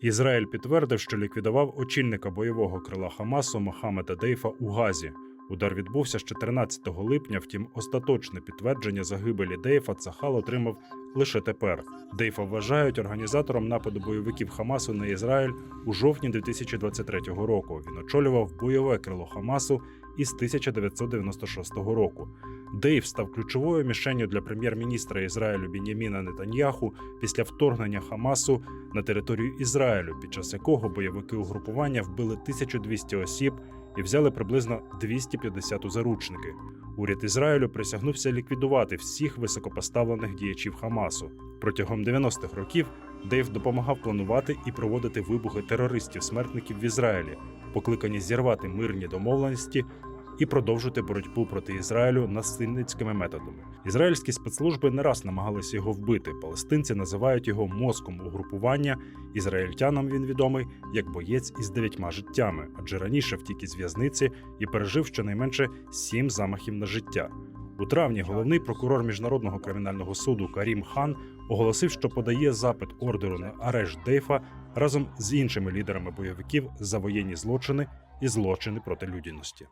Ізраїль підтвердив, що ліквідував очільника бойового крила Хамасу Мохаммеда Дейфа у Газі. Удар відбувся з 14 липня. Втім, остаточне підтвердження загибелі Дейфа Цахал отримав лише тепер. Дейфа вважають організатором нападу бойовиків Хамасу на Ізраїль у жовтні 2023 року. Він очолював бойове крило Хамасу із 1996 року. Дейв став ключовою мішенню для прем'єр-міністра Ізраїлю Біняміна Нетаньяху після вторгнення Хамасу на територію Ізраїлю, під час якого бойовики угрупування вбили 1200 осіб і взяли приблизно 250 у заручники. Уряд Ізраїлю присягнувся ліквідувати всіх високопоставлених діячів Хамасу. Протягом 90-х років Дейв допомагав планувати і проводити вибухи терористів-смертників в Ізраїлі, покликані зірвати мирні домовленості і продовжити боротьбу проти Ізраїлю насильницькими методами. Ізраїльські спецслужби не раз намагалися його вбити. Палестинці називають його мозком угрупування. Ізраїльтянам він відомий як боєць із дев'ятьма життями, адже раніше втік із в'язниці і пережив щонайменше сім замахів на життя. У травні головний прокурор міжнародного кримінального суду Карім Хан оголосив, що подає запит ордеру на арешт Дейфа разом з іншими лідерами бойовиків за воєнні злочини і злочини проти людяності.